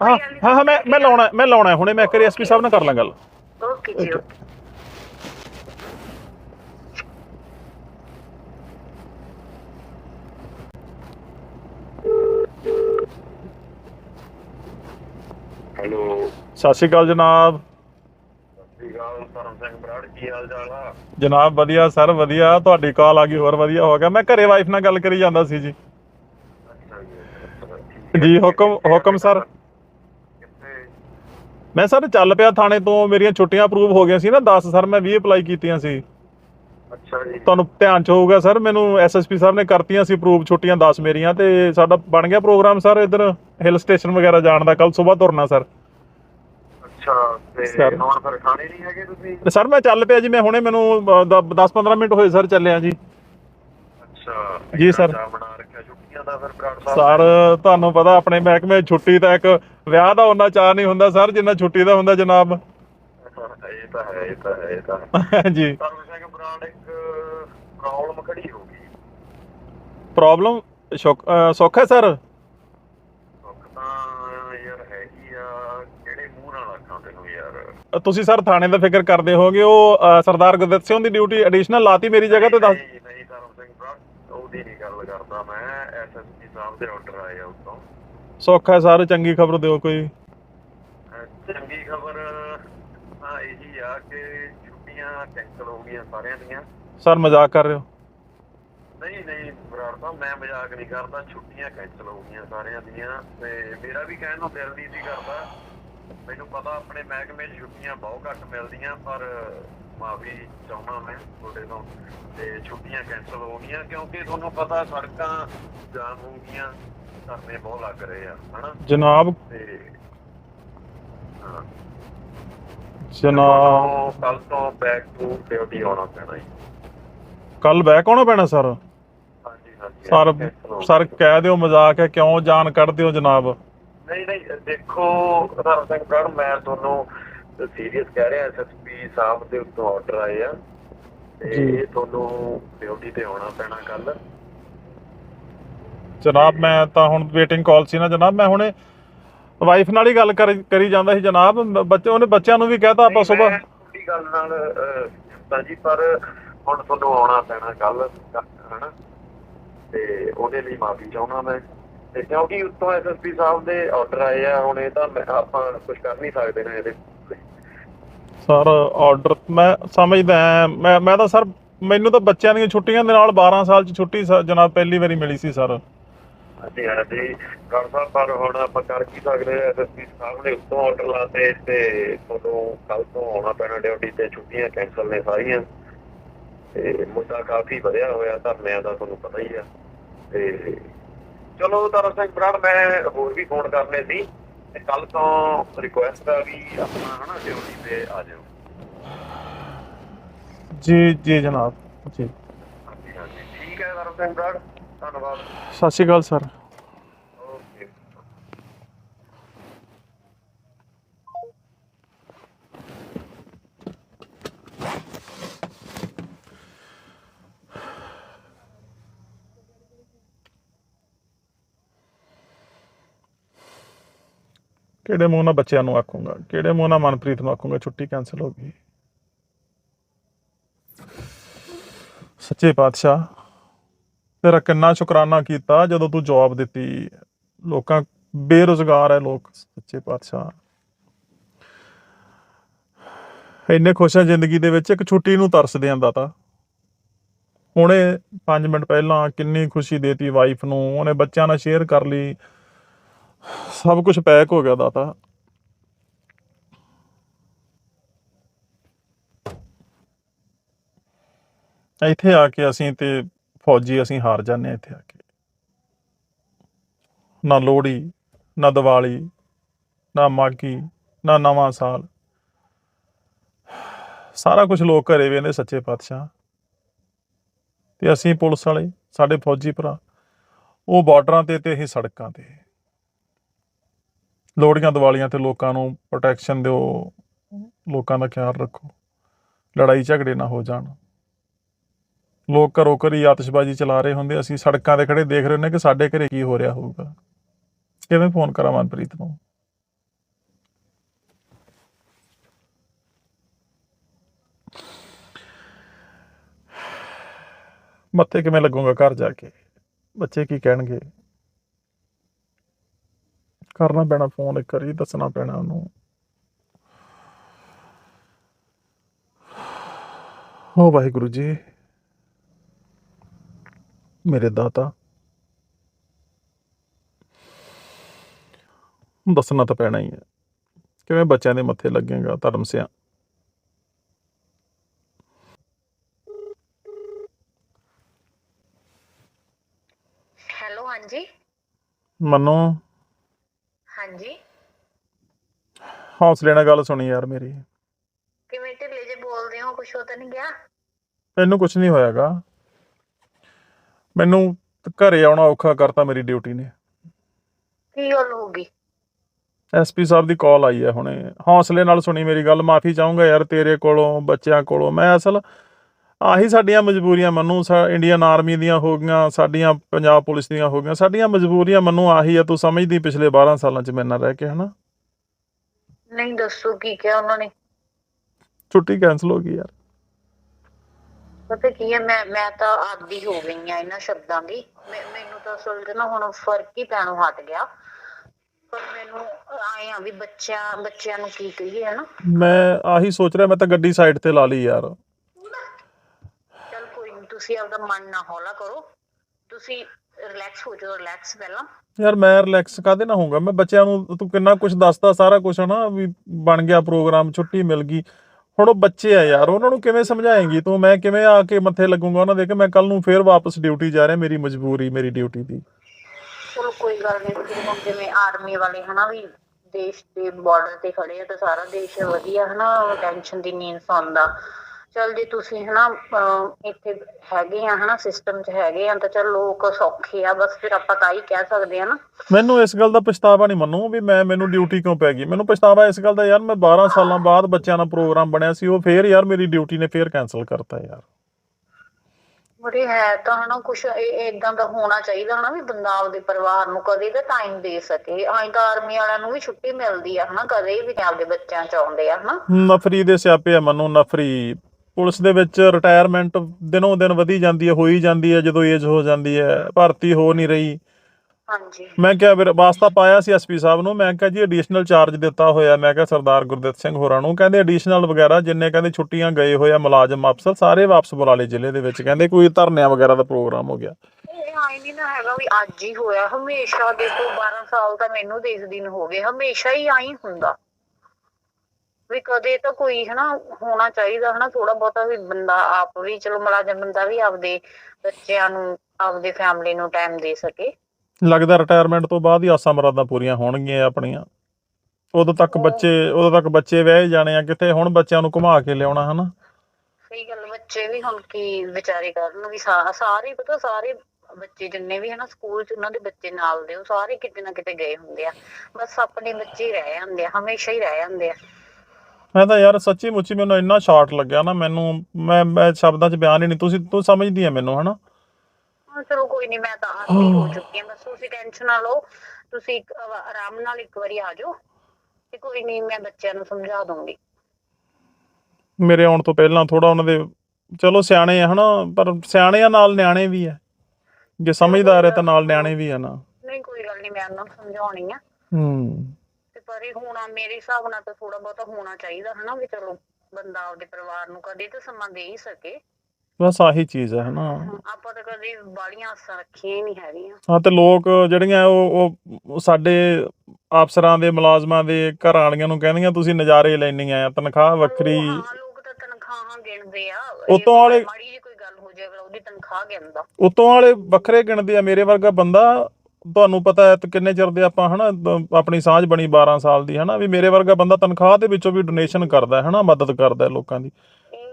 ਹਾਂ ਹਾਂ ਹਾਂ ਮੈਂ ਮੈਂ ਲਾਉਣਾ ਮੈਂ ਲਾਉਣਾ ਹੁਣੇ ਮੈਂ ਕਰੀ ਐਸਪੀ ਸਾਹਿਬ ਨਾਲ ਕਰ ਲਾਂ ਗੱਲ। ਓਕੇ ਜੀ ਓਕੇ। ਹੈਲੋ। ਸਤਿ ਸ਼੍ਰੀ ਅਕਾਲ ਜਨਾਬ। ਸ੍ਰੀ ਅਕਾਲ ਧਰਮ ਸਿੰਘ ਬਰਾੜ ਕੀ ਹਾਲ ਚਾਲ ਆ? ਜਨਾਬ ਵਧੀਆ ਸਰ ਵਧੀਆ ਤੁਹਾਡੀ ਕਾਲ ਆ ਗਈ ਹੋਰ ਵਧੀਆ ਹੋ ਗਿਆ। ਮੈਂ ਘਰੇ ਵਾਈਫ ਨਾਲ ਗੱਲ ਕਰੀ ਜਾਂਦਾ ਸੀ ਜੀ। ਜੀ ਹੁਕਮ ਹੁਕਮ ਸਰ। ਮੈਂ ਸਰ ਚੱਲ ਪਿਆ ਥਾਣੇ ਤੋਂ ਮੇਰੀਆਂ ਛੁੱਟੀਆਂ ਅਪਰੂਵ ਹੋ ਗਈਆਂ ਸੀ ਨਾ 10 ਸਰ ਮੈਂ 20 ਅਪਲਾਈ ਕੀਤੀਆਂ ਸੀ। ਅੱਛਾ ਜੀ। ਤੁਹਾਨੂੰ ਧਿਆਨ ਚ ਹੋਊਗਾ ਸਰ ਮੈਨੂੰ ਐਸਐਸਪੀ ਸਾਹਿਬ ਨੇ ਕਰਤੀਆਂ ਸੀ ਅਪਰੂਵ ਛੁੱਟੀਆਂ 10 ਮੇਰੀਆਂ ਤੇ ਸਾਡਾ ਬਣ ਗਿਆ ਪ੍ਰੋਗਰਾਮ ਸਰ ਇਧਰ ਹਿਲ ਸਟੇਸ਼ਨ ਵਗੈਰਾ ਜਾਣ ਦਾ ਕੱਲ ਸਵੇਰ ਤੁਰਨਾ ਸਰ। ਅੱਛਾ ਤੇ। ਹੁਣ ਫਿਰ ਖਾਣੇ ਨਹੀਂ ਹੈਗੇ ਤੁਸੀਂ? ਸਰ ਮੈਂ ਚੱਲ ਪਿਆ ਜੀ ਮੈਂ ਹੁਣੇ ਮੈਨੂੰ 10-15 ਮਿੰਟ ਹੋਏ ਸਰ ਚੱਲਿਆ ਜੀ। ਅੱਛਾ। ਜੀ, sir। ਅੱਛਾ, ਬਣਾ ਰੱਖਿਆ ਛੁੱਟੀਆਂ ਦਾ ਫਿਰ ਬਰਾੜ ਸਾਹਿਬ। ਸਰ ਤੁਹਾਨੂੰ ਪਤਾ ਆਪਣੇ ਮਹਿਕਮੇ ਛੁੱਟੀ ਤਾਂ ਇੱਕ ਵਿਆਹ ਦਾ ਉਹਨਾਂ ਚਾਹ ਨਹੀਂ ਹੁੰਦਾ ਸਰ ਜਿੰਨਾ ਛੁੱਟੀ ਦਾ ਹੁੰਦਾ ਜਨਾਬ। ਇਹ ਤਾਂ ਹੈ ਇਹ ਤਾਂ ਹੈ ਇਹ ਤਾਂ ਹੈ। ਜੀ। ਧਰਮ ਸਿੰਘ ਬਰਾੜ ਇੱਕ ਪ੍ਰੋਬਲਮ ਖੜੀ ਹੋ ਗਈ। ਪ੍ਰੋਬਲਮ ਸੌਖਾ ਸਰ? ਸੁੱਖ ਤਾਂ ਯਾਰ ਹੈਗੀ ਆ ਕਿਹੜੇ ਮੂੰਹ ਨਾਲ ਆਖਾਂ ਤੈਨੂੰ ਯਾਰ। ਤੁਸੀਂ ਸਰ ਥਾਣੇ ਦਾ ਫਿਕਰ ਕਰਦੇ ਹੋਗੇ ਉਹ ਅ, ਸਰਦਾਰ ਗੁਰਦਿੱਤ ਸਿੰਘ ਦੀ ਡਿਊਟੀ ਐਡੀਸ਼ਨਲ ਲਾਤੀ ਮੇਰੀ ਜਗ੍ਹਾ ਤੇ ਦੱਸ ਨਹੀਂ ਨਹੀਂ ਧਰਮ ਸਿੰਘ ਬਰਾੜ ਉਹਦੀ ਨਹੀਂ ਗੱਲ ਕਰਦਾ ਮੈਂ ਐਸਐਸਪੀ ਸਾਹਿਬ ਦੇ ਆਰਡਰ ਆਏ ਆ ਉਤੋਂ। ਸੌਖਾ ਸਰ ਚੰਗੀ ਖਬਰ ਦਿਓ ਕੋਈ। ਚੰਗੀ ਖਬਰ ਤਾਂ ਇਹੀ ਆ ਕਿ ਛੁੱਟੀਆਂ ਕੈਂਸਲ ਹੋ ਗਈਆਂ ਸਾਰਿਆਂ ਦੀਆਂ। ਸਰ ਮਜ਼ਾਕ ਕਰ ਰਹੇ ਹੋ? ਨਹੀਂ ਨਹੀਂ ਬਰਾੜ ਸਾਹਿਬ ਮੈਂ ਮਜ਼ਾਕ ਨਹੀਂ ਕਰਦਾ ਛੁੱਟੀਆਂ ਕੈਂਸਲ ਹੋ ਗਈਆਂ ਸਾਰਿਆਂ ਦੀਆਂ। ਤੇ ਮੇਰਾ ਵੀ ਕਹਿਣ ਨੂੰ ਦਿਲ ਨਹੀਂ ਸੀ ਕਰਦਾ। ਮੈਨੂੰ ਪਤਾ ਆਪਣੇ ਮਹਿਕਮੇ 'ਚ ਛੁੱਟੀਆਂ ਬਹੁਤ ਘੱਟ ਮਿਲਦੀਆਂ ਪਰ ਮਾਫੀ ਚਾਹੁੰਦਾ ਮੈਂ ਤੁਹਾਡੇ ਤੋਂ ਤੇ ਛੁੱਟੀਆਂ ਕੈਂਸਲ ਹੋ ਗਈਆਂ ਕਿਉਂਕਿ ਤੁਹਾਨੂੰ ਪਤਾ ਸੜਕਾਂ ਜਾਮ ਹੋ ਗਈਆਂ ਧਰਨੇ ਬਹੁਤ ਲੱਗ ਰਹੇ ਆ ਹਨਾ? ਜਨਾਬ। ਤੇ ਹਾਂ। ਜਨਾਬ। ਕੱਲ ਤੋਂ ਬੈਕ ਟੂ ਡਿਊਟੀ ਆਉਣਾ ਪੈਣਾ ਜੀ। ਕੱਲ ਬੈਕ ਆਉਣਾ ਪੈਣਾ ਸਰ? ਹਾਂਜੀ ਹਾਂਜੀ। ਸਰ cancel ਹੋ ਸਰ। ਕਹਿ ਦਿਓ ਮਜ਼ਾਕ ਹੈ ਕਿਉਂ ਜਾਨ ਕੱਢਦੇ ਹੋ ਜਨਾਬ? ਨਹੀਂ ਨਹੀਂ ਦੇਖੋ ਧਰਮ ਸਿੰਘ ਗੜ ਮੈਂ ਤੁਹਾਨੂੰ ਸੀਰੀਅਸ ਕਹਿ ਰਿਹਾ ਐਸਐਸਪੀ ਸਾਹਿਬ ਦੇ ਉੱਤੋਂ ਆਰਡਰ ਆਏ ਆ। ਤੇ ਜੀ। ਤੁਹਾਨੂੰ ਡਿਊਟੀ ਤੇ ਆਉਣਾ ਪੈਣਾ ਕੱਲ ਜਨਾਬ ਮੈਂ ਤਾਂ ਹੁਣ ਵੇਟਿੰਗ ਕਾਲ ਸੀ ਨਾ ਜਨਾਬ ਮੈਂ ਹੁਣੇ ਵਾਈਫ ਨਾਲ ਹੀ ਗੱਲ ਕਰੀ ਕਰੀ ਜਾਂਦਾ ਸੀ ਜਨਾਬ। ਬੱਚੇ ਉਹਨੇ ਬੱਚਿਆਂ ਨੂੰ ਵੀ ਕਹਿਤਾ ਆਪਾਂ ਸਵੇਰ ਤੁਹਾਡੀ ਗੱਲ ਨਾਲ ਅਹ, ਤਾਂ ਜੀ ਪਰ ਹੁਣ ਤੁਹਾਨੂੰ ਆਉਣਾ ਪੈਣਾ ਕੱਲ ਹਨਾ? ਤੇ ਉਹਦੇ ਲਈ ਮਾਫੀ ਚਾਹੁੰਦਾ ਮੈਂ। ਤੇ ਕਿਉਂਕਿ ਉੱਤੋਂ ਐਸਐਸਪੀ ਸਾਹਿਬ ਦੇ ਆਰਡਰ ਆਏ ਆ ਹੁਣ ਇਹ ਤਾਂ ਮੈਂ- ਆਪਾਂ ਕੁਝ ਕਰ ਨਹੀਂ ਸਕਦੇ ਨਾ ਇਹਦੇ। ਸਰ ਆਰਡਰ ਮੈਂ ਸਮਝਦਾ ਮੈਂ ਮੈਂ ਤਾਂ ਸਰ, ਮੈਨੂੰ ਤਾਂ ਬੱਚਿਆਂ ਦੀਆਂ ਛੁੱਟੀਆਂ ਦੇ ਨਾਲ 12 ਸਾਲ ਚ ਛੁੱਟੀ ਸ- ਜਨਾਬ ਪਹਿਲੀ ਵਾਰੀ ਮਿਲੀ ਸੀ, ਸਰ। ਹਾਂਜੀ ਹਾਂਜੀ ਡਾਕਟਰ ਸਾਹਿਬ ਪਰ ਹੁਣ ਆਪਾਂ ਕਰ ਕੀ ਸਕਦੇ ਐਸਐਸਪੀ ਸਾਹਿਬ ਨੇ ਉੱਤੋਂ ਆਰਡਰ ਲਾਤੇ ਤੇ ਤੁਹਾਨੂੰ ਕੱਲ ਤੋਂ ਆਉਣਾ ਪੈਣਾ ਡਿਊਟੀ ਤੇ, ਛੁੱਟੀਆਂ ਕੈਂਸਲ ਨੇ ਸਾਰੀਆਂ। ਤੇ ਮੁੱਦਾ ਕਾਫੀ ਵਧਿਆ ਹੋਇਆ, ਧਰਨਿਆਂ ਦਾ ਤੁਹਾਨੂੰ ਪਤਾ ਹੀ ਆ। ਤੇ ਚਲੋ ਤਾਰਾ ਸਿੰਘ ਬਰਾੜ ਮੈਂ ਹੋਰ ਵੀ ਫੋਨ ਕਰਨੇ ਸੀ। ਤੇ ਕੱਲ ਤੋਂ ਰਿਕੁਐਸਟ ਆ ਵੀ ਆਪਣਾ ਹਨਾ ਡਿਊਟੀ ਤੇ ਆ ਜਾਓ ਜੀ ਜੀ ਜਨਾਬ ਜੀ। ਹਾਂਜੀ ਹਾਂਜੀ। ਠੀਕ ਹੈ ਧੰਨਵਾਦ। ਸਤਿ ਸ਼੍ਰੀ ਅਕਾਲ ਸਰ ਓਕੇ ਕਿਹੜੇ ਮੂੰਹ ਨਾਲ ਬੱਚਿਆਂ ਨੂੰ ਆਖੂੰਗਾ? ਕਿਹੜੇ ਮੂੰਹ ਨਾਲ ਮਨਪ੍ਰੀਤ ਨੂੰ ਆਖੂੰਗਾ ਛੁੱਟੀ ਕੈਨਸਲ ਹੋ ਗਈ? ਸੱਚੇ ਪਾਤਸ਼ਾਹ, ਤੇਰਾ ਕਿੰਨਾ ਸ਼ੁਕਰਾਨਾ ਕੀਤਾ ਜਦੋਂ ਤੂੰ ਜਵਾਬ ਦਿੱਤੀ। ਲੋਕਾਂ, ਬੇਰੁਜ਼ਗਾਰ ਹੈ ਲੋਕ, ਸੱਚੇ ਪਾਤਸ਼ਾਹ। ਇੰਨੇ ਖੁਸ਼ ਆ ਜ਼ਿੰਦਗੀ ਦੇ ਵਿੱਚ, ਇੱਕ ਛੁੱਟੀ ਨੂੰ ਤਰਸਦੇ ਆਂ ਦਾਤਾ ਹੁਣੇ 5 ਮਿੰਟ ਪਹਿਲਾਂ ਕਿੰਨੀ ਖੁਸ਼ੀ ਦੇਤੀ ਵਾਈਫ ਨੂੰ, ਉਹਨੇ ਬੱਚਿਆਂ ਨਾਲ ਸ਼ੇਅਰ ਕਰ ਲਈ। ਸਭ ਕੁਝ ਪੈਕ ਹੋ ਗਿਆ ਦਾਤਾ। ਇੱਥੇ ਆ ਕੇ ਅਸੀਂ ਤੇ ਫੌਜੀ ਅਸੀਂ ਹਾਰ ਜਾਂਦੇ ਹਾਂ ਇੱਥੇ ਆ ਕੇ। ਨਾ ਲੋਹੜੀ, ਨਾ ਦੀਵਾਲੀ, ਨਾ ਮਾਗੀ ਨਾ ਨਵਾਂ ਸਾਲ। ਸਾਰਾ ਕੁਝ ਲੋਕ ਘਰੇ ਵੇਂਦੇ ਸੱਚੇ ਪਾਤਸ਼ਾਹ। ਤੇ ਅਸੀਂ ਪੁਲਿਸ ਵਾਲੇ, ਸਾਡੇ ਫੌਜੀ ਭਰਾ, ਉਹ ਬਾਰਡਰਾਂ ਤੇ ਤੇ ਅਸੀਂ ਸੜਕਾਂ ਤੇ। ਲੋਹੜੀਆਂ ਦੀਵਾਲੀਆਂ ਤੇ ਲੋਕਾਂ ਨੂੰ ਪ੍ਰੋਟੈਕਸ਼ਨ ਦਿਓ। ਲੋਕਾਂ ਦਾ ਖਿਆਲ ਰੱਖੋ। ਲੜਾਈ ਝਗੜੇ ਨਾ ਹੋ ਜਾਣ। ਲੋਕ ਘਰੋਂ ਘਰੀ ਆਤਿਸ਼ਬਾਜ਼ੀ ਚਲਾ ਰਹੇ ਹੁੰਦੇ। ਅਸੀਂ ਸੜਕਾਂ ਤੇ ਖੜੇ ਦੇਖ ਰਹੇ ਹੁੰਦੇ ਕਿ ਸਾਡੇ ਘਰੇ ਕੀ ਹੋ ਰਿਹਾ ਹੋਊਗਾ। ਕਿਵੇਂ ਫੋਨ ਕਰਾਂ ਮਨਪ੍ਰੀਤ ਨੂੰ? ਮੱਥੇ ਕਿਵੇਂ ਲੱਗੂਗਾ ਘਰ ਜਾ ਕੇ? ਬੱਚੇ ਕੀ ਕਹਿਣਗੇ? ਕਰਨਾ ਪੈਣਾ ਫੋਨ ਇੱਕ ਵਾਰੀ ਦੱਸਣਾ ਪੈਣਾ ਉਹਨੂੰ। ਹੋ ਵਾਹਿਗੁਰੂ ਜੀ। ਮੇਰੇ ਦਾਤਾ। ਦੱਸਣਾ ਤਾਂ ਪੈਣਾ ਹੀ ਹੈ। ਕਿਵੇਂ ਬੱਚਿਆਂ ਦੇ ਮੱਥੇ ਲੱਗੇਗਾ ਧਰਮ ਸਿਆ? ਹੈਲੋ ਹਾਂਜੀ। ਮਨੋ। ਹਾਂਜੀ। ਹੌਸਲੇ ਨਾਲ ਗੱਲ ਸੁਣੀ ਯਾਰ ਮੇਰੀ। ਕਿਵੇਂ ਢਿੱਲੇ ਜੇ ਬੋਲਦੇ ਹੋ ਕੁਛ ਹੋ ਤਾਂ ਨਹੀਂ ਗਿਆ? ਮੈਨੂੰ ਕੁਝ ਨਹੀਂ ਹੋਇਆਗਾ। ਮੈਨੂੰ ਘਰੇ ਆਉਣਾ ਔਖਾ ਕਰਤਾ ਮੇਰੀ ਡਿਊਟੀ ਨੇ। ਕੀ ਗੱਲ ਹੋ ਗਈ? ਐਸਪੀ ਸਾਹਿਬ ਦੀ ਕਾਲ ਆਈ ਹੈ ਹੁਣੇ। ਹੌਸਲੇ ਨਾਲ ਸੁਣੀ ਮੇਰੀ ਗੱਲ ਮਾਫੀ ਚਾਹੂੰਗਾ ਯਾਰ ਤੇਰੇ ਕੋਲੋਂ ਬੱਚਿਆਂ ਕੋਲੋਂ। ਮੈਂ ਅਸਲ ਆਹੀ ਸਾਡੀਆਂ ਮਜਬੂਰੀਆਂ ਮੰਨੂ ਇੰਡੀਅਨ ਆਰਮੀ ਦੀਆਂ ਹੋ ਗਈਆਂ ਸਾਡੀਆਂ ਪੰਜਾਬ ਪੁਲਿਸ ਦੀਆਂ ਹੋ ਗਈਆਂ ਸਾਡੀਆਂ ਮਜਬੂਰੀਆਂ ਮੰਨੂ ਆਹੀ ਆ ਤੂੰ ਸਮਝਦੀ ਪਿਛਲੇ 12 ਸਾਲਾਂ ਚ ਮੇਰੇ ਨਾਲ ਰਹਿ ਕੇ ਹਨਾ? ਨਹੀਂ ਦੱਸੋ ਕੀ ਕਿਹਾ ਉਹਨਾਂ ਨੇ? ਛੁੱਟੀ ਕੈਨਸਲ ਹੋ ਗਈ ਯਾਰ। ਪਤਾ ਕੀ ਹੈ ਮੈਂ ਮੈਂ ਤਾਂ ਆਦੀ ਹੋ ਗਈ ਆ ਇਹਨਾਂ ਸ਼ਬਦਾਂ ਦੀ। ਮੈਨੂੰ ਤਾਂ ਅਸਲ 'ਚ ਨਾ ਹੁਣ ਫ਼ਰਕ ਹੀ ਪੈਣੋਂ ਹਟ ਗਿਆ। ਪਰ ਮੈਨੂੰ ਆਏ ਆ ਵੀ ਬੱਚਿਆਂ ਬੱਚਿਆਂ ਨੂੰ ਕੀ ਕਹੀਏ ਹਨਾ? ਮੈਂ ਆਹੀ ਸੋਚ ਰਿਹਾ ਮੈਂ ਤਾਂ ਗੱਡੀ ਸਾਈਡ ਤੇ ਲਾ ਲਈ ਯਾਰ। ਤੁਸੀਂ ਆਪਦਾ ਮਨ ਨਾ ਹੌਲਾ ਕਰੋ। ਤੁਸੀਂ ਰਿਲੈਕਸ ਹੋ ਜਾਓ ਰਿਲੈਕਸ ਪਹਿਲਾਂ। ਯਾਰ ਮੈਂ ਰਿਲੈਕਸ ਕਾਦੇ ਨਾ ਹੋਊਗਾ? ਮੈਂ ਬੱਚਿਆਂ ਨੂੰ ਤੂੰ ਕਿੰਨਾ ਕੁਝ ਦੱਸਦਾ ਸਾਰਾ ਕੁਝ ਹਨਾ ਵੀ ਬਣ ਗਿਆ ਪ੍ਰੋਗਰਾਮ ਛੁੱਟੀ ਮਿਲ ਗਈ। ਹੁਣ ਉਹ ਬੱਚੇ ਆ ਯਾਰ ਉਹਨਾਂ ਨੂੰ ਕਿਵੇਂ ਸਮਝਾਏਂਗੀ ਤੂੰ? ਮੈਂ ਕਿਵੇਂ ਆ ਕੇ ਮੱਥੇ ਲੱਗੂੰਗਾ ਉਹਨਾਂ ਦੇ ਕਿ ਮੈਂ ਕੱਲ ਨੂੰ ਫੇਰ ਵਾਪਸ ਡਿਊਟੀ ਜਾ ਰਿਹਾ ਮੇਰੀ ਮਜਬੂਰੀ ਮੇਰੀ ਡਿਊਟੀ ਦੀ? ਚਲੋ ਕੋਈ ਗੱਲ ਨਹੀਂ ਤੁਸੀਂ ਹੁਣ ਜਿਵੇਂ ਆਰਮੀ ਵਾਲੇ ਹਨਾ ਵੀ ਦੇਸ਼ ਦੇ ਬਾਰਡਰ ਤੇ ਖੜੇ ਆ ਤਾਂ ਸਾਰਾ ਦੇਸ਼ ਵਧੀਆ ਹਨਾ ਟੈਨਸ਼ਨ ਦੀ ਨੀਂਦ ਸੌਂਦਾ ਚਲ ਜੇ ਤੁਸੀਂ ਹਨਾ ਇੱਥੇ ਹੈਗੇ ਆ ਹਨਾ ਸਿਸਟਮ 'ਚ ਹੈਗੇ ਆ ਤਾਂ ਚਲ ਲੋਕ ਸੌਖੇ ਆ ਬਸ ਫਿਰ ਆਪਾਂ ਤਾਂ ਹੀ ਕਹਿ ਸਕਦੇ ਆ ਨਾ। ਮੈਨੂੰ ਇਸ ਗੱਲ ਦਾ ਪਛਤਾਵਾ ਨਹੀਂ ਮੰਨੂ ਵੀ ਮੈਂ ਮੈਨੂੰ ਡਿਊਟੀ ਕਿਉਂ ਪੈ ਗਈ। ਮੈਨੂੰ ਪਛਤਾਵਾ ਇਸ ਗੱਲ ਦਾ ਯਾਰ ਮੈਂ 12 ਸਾਲਾਂ ਬਾਅਦ ਬੱਚਿਆਂ ਦਾ ਪ੍ਰੋਗਰਾਮ ਬਣਿਆ ਸੀ ਉਹ ਫੇਰ ਯਾਰ ਮੇਰੀ ਡਿਊਟੀ ਨੇ ਫੇਰ ਕੈਨਸਲ ਕਰਤਾ ਯਾਰ। ਬੜੇ ਹੈ ਤਾਂ ਹਨਾ ਕੁਛ ਇਦਾਂ ਦਾ ਹੋਣਾ ਚਾਹੀਦਾ ਹਨਾ ਵੀ ਬੰਦਾ ਆਪਦੇ ਪਰਿਵਾਰ ਨੂੰ ਕਦੇ ਤਾਂ ਟਾਈਮ ਦੇ ਸਕੇ। ਐਂ ਤਾਂ ਆਰਮੀ ਵਾਲਿਆਂ ਨੂੰ ਵੀ ਛੁੱਟੀ ਮਿਲਦੀ ਆ ਹਨਾ ਕਦੇ ਵੀ ਆਪਦੇ ਬੱਚਿਆਂ ਚ ਆਉਂਦੇ ਆ ਹਨਾ। ਨਫਰੀ ਦੇ ਸਿਆਪੇ ਆ ਮੰਨੂ ਨਫਰੀ ਪੁਲਿਸ ਦੇ ਵਿੱਚ ਰਿਟਾਇਰਮੈਂਟ ਦਿਨੋਂ ਦਿਨ ਵਧੀ ਜਾਂਦੀ ਹੈ ਹੋਈ ਜਾਂਦੀ ਹੈ ਜਦੋਂ ਏਜ ਹੋ ਜਾਂਦੀ ਹੈ ਭਰਤੀ ਹੋ ਨਹੀਂ ਰਹੀ। ਹਾਂਜੀ। ਮੈਂ ਕਿਹਾ ਵੀਰ ਵਾਸਤਾ ਪਾਇਆ ਸੀ ਐਸਪੀ ਸਾਹਿਬ ਨੂੰ ਮੈਂ ਕਿਹਾ ਜੀ ਐਡੀਸ਼ਨਲ ਚਾਰਜ ਦਿੱਤਾ ਹੋਇਆ ਮੈਂ ਕਿਹਾ ਸਰਦਾਰ ਗੁਰਦਿੱਤ ਸਿੰਘ ਹੋਰਾਂ ਨੂੰ ਕਹਿੰਦੇ ਐਡੀਸ਼ਨਲ ਵਗੈਰਾ ਜਿੰਨੇ ਕਹਿੰਦੇ ਛੁੱਟੀਆਂ ਗਏ ਹੋਏ ਆ ਮੁਲਾਜ਼ਮ ਅਫਸਰ ਸਾਰੇ ਵਾਪਸ ਬੁਲਾ ਲਏ ਜ਼ਿਲ੍ਹੇ ਦੇ ਵਿੱਚ ਕਹਿੰਦੇ ਕੋਈ ਧਰਨਿਆਂ ਵਗੈਰਾ ਦਾ ਪ੍ਰੋਗਰਾਮ ਹੋ ਗਿਆ। ਇਹ ਆਈ ਨਹੀਂ ਨਾ ਹੈਗਾ ਵੀ ਅੱਜ ਹੀ ਹੋਇਆ ਹਮੇਸ਼ਾ ਦੇਖੋ 12 ਸਾਲ ਤਾਂ ਮੈਨੂੰ ਦੇਖਦੀ ਨੂੰ ਹੋ ਗਏ ਹਮੇਸ਼ਾ ਹੀ ਆਈ ਹੁੰਦਾ। ਵੀ ਕਦੇ ਤਾਂ ਕੋਈ ਹਨਾ ਹੋਣਾ ਚਾਹੀਦਾ ਹਨਾ ਥੋੜਾ ਬਹੁਤਾ ਵੀ ਬੰਦਾ ਆਪ ਵੀ ਚਲੋ ਮੁਲਾਜ਼ਮ ਬੰਦਾ ਵੀ ਆਪਦੇ ਬੱਚਿਆਂ ਨੂੰ ਆਪਦੇ ਫੈਮਿਲੀ ਨੂੰ ਟਾਈਮ ਦੇ ਸਕੇ। ਲੱਗਦਾ ਰਿਟਾਇਰਮੈਂਟ ਤੋਂ ਬਾਅਦ ਹੀ ਆਸਾਂ ਮਰਾਦਾਂ ਪੂਰੀਆਂ ਹੋਣਗੀਆਂ ਆਪਣੀਆਂ। ਉਦੋਂ ਤੱਕ ਬੱਚੇ ਉਦੋਂ ਤੱਕ ਬੱਚੇ ਵਿਆਹੇ ਜਾਣੇ ਆ ਕਿਤੇ ਹੁਣ ਬੱਚਿਆਂ ਨੂੰ ਘੁਮਾ ਕੇ ਲਿਆਉਣਾ ਹਨਾ। ਸਹੀ ਗੱਲ ਬੱਚੇ ਵੀ ਹੁਣ ਕੀ ਵਿਚਾਰੇ ਕਰਨ ਵੀ ਸਾਰੇ ਪਤਾ ਸਾਰੇ ਬੱਚੇ ਜਿੰਨੇ ਵੀ ਹਨਾ ਸਕੂਲ ਚ ਉਹਨਾਂ ਦੇ ਬੱਚੇ ਨਾਲ ਦੇ ਉਹ ਸਾਰੇ ਕਿਤੇ ਨਾ ਕਿਤੇ ਗਏ ਹੁੰਦੇ ਆ। ਬਸ ਆਪਣੇ ਬੱਚੇ ਰਹਿ ਜਾਂਦੇ ਆ ਹਮੇਸ਼ਾ ਹੀ ਰਹਿ ਜਾਂਦੇ ਆ। ਮੈਂ ਤਾਂ ਯਾਰ ਸੱਚੀ ਮੁੱਚੀ ਮੈਨੂੰ ਇੰਨਾ ਸ਼ਾਰਟ ਲੱਗਿਆ ਨਾ ਮੈਨੂੰ ਮੈਂ ਮੈਂ ਸ਼ਬਦਾਂ 'ਚ ਬਿਆਨ ਹੀ ਨਹੀਂ ਤੁਸੀਂ ਤੂੰ ਸਮਝਦੀ ਹੈ ਮੈਨੂੰ ਹਨਾ? ਹਾਂ ਚਲੋ ਕੋਈ ਨਹੀਂ ਮੈਂ ਤਾਂ ਆਦੀ ਹੋ ਚੁੱਕੀ ਹਾਂ ਬਸ ਤੁਸੀਂ ਟੈਨਸ਼ਨ ਨਾ ਲਓ ਤੁਸੀਂ ਇੱਕ ਅਵਾ- ਆਰਾਮ ਨਾਲ ਇੱਕ ਵਾਰੀ ਆ ਜਾਓ ਤੇ ਕੋਈ ਨਹੀਂ ਮੈਂ ਬੱਚਿਆਂ ਨੂੰ ਸਮਝਾ ਦੂੰਗੀ ਮੇਰੇ ਆਉਣ ਤੋਂ ਪਹਿਲਾਂ ਥੋੜਾ ਉਹਨਾਂ ਦੇ ਚਲੋ ਸਿਆਣੇ ਆ ਹਨਾ ਪਰ ਸਿਆਣਿਆਂ ਨਾਲ ਨਿਆਣੇ ਵੀ ਆ ਜੇ ਸਮਝਦਾਰ ਹੈ ਤਾਂ ਨਾਲ ਨਿਆਣੇ ਵੀ ਆ ਨਾ। ਨਹੀਂ ਕੋਈ ਗੱਲ ਨਹੀਂ ਮੈਂ ਉਹਨਾਂ ਨੂੰ ਸਮਝਾਉਣੀ ਆ। ਹੂੰ। ਪਰ ਇਹ ਹੋਣਾ ਮੇਰੇ ਹਿਸਾਬ ਨਾਲ ਤਾਂ ਥੋੜਾ ਬਹੁਤਾ ਹੋਣਾ ਚਾਹੀਦਾ ਹਨਾ ਵੀ ਚਲੋ ਬੰਦਾ ਆਪਦੇ ਪਰਿਵਾਰ ਨੂੰ ਕਦੇ ਤਾਂ ਸਮਾਂ ਦੇ ਹੀ ਸਕੇ। ਬਸ ਆਹੀ ਚੀਜ਼ ਹੈ ਹਨਾ। ਆਪਾਂ ਤਾਂ ਕਦੇ ਬਾਲੀਆਂ ਆਸਾਂ ਰੱਖੀਆਂ ਹੀ ਨਹੀਂ ਹੈਗੀਆਂ। ਹਾਂ ਤੇ ਲੋਕ ਜਿਹੜੀਆਂ ਉਹ ਉਹ- ਸਾਡੇ ਅਫਸਰਾਂ ਦੇ ਮੁਲਾਜ਼ਮਾਂ ਦੇ ਘਰਾਂ ਵਾਲੀਆਂ ਨੂੰ ਕਹਿੰਦੀਆਂ ਤੁਸੀਂ ਨਜ਼ਾਰੇ ਲੈਣੀਆਂ ਆ ਤਨਖਾਹ ਵੱਖਰੀ ਹਾਂ ਲੋਕ ਤਾਂ ਤਨਖਾਹਾਂ ਗਿਣਦੇ ਆ। ਉਤੋਂ ਵਾਲੇ- ਮਾੜੀ ਜਿਹੀ ਕੋਈ ਗੱਲ ਹੋ ਜਾਵੇ ਉਹਦੀ ਤਨਖਾਹ ਗਿਣਦਾ। ਉਤੋਂ ਵਾਲੇ ਵੱਖਰੇ ਗਿਣਦੇ ਆ ਮੇਰੇ ਵਰਗਾ ਬੰਦਾ ਤੁਹਾਨੂੰ ਪਤਾ ਹੈ ਕਿੰਨੇ ਚਿਰ ਦੇ ਆਪਾਂ ਹਨਾ ਆਪਣੀ ਸਾਂਝ ਬਣੀ 12 ਸਾਲ ਦੀ ਹਨਾ? ਵੀ ਮੇਰੇ ਵਰਗਾ ਬੰਦਾ ਤਨਖਾਹ ਦੇ ਵਿੱਚੋਂ ਵੀ ਡੋਨੇਸ਼ਨ ਕਰਦਾ ਹੈ ਹਨਾ? ਮਦਦ ਕਰਦਾ ਹੈ ਲੋਕਾਂ ਦੀ।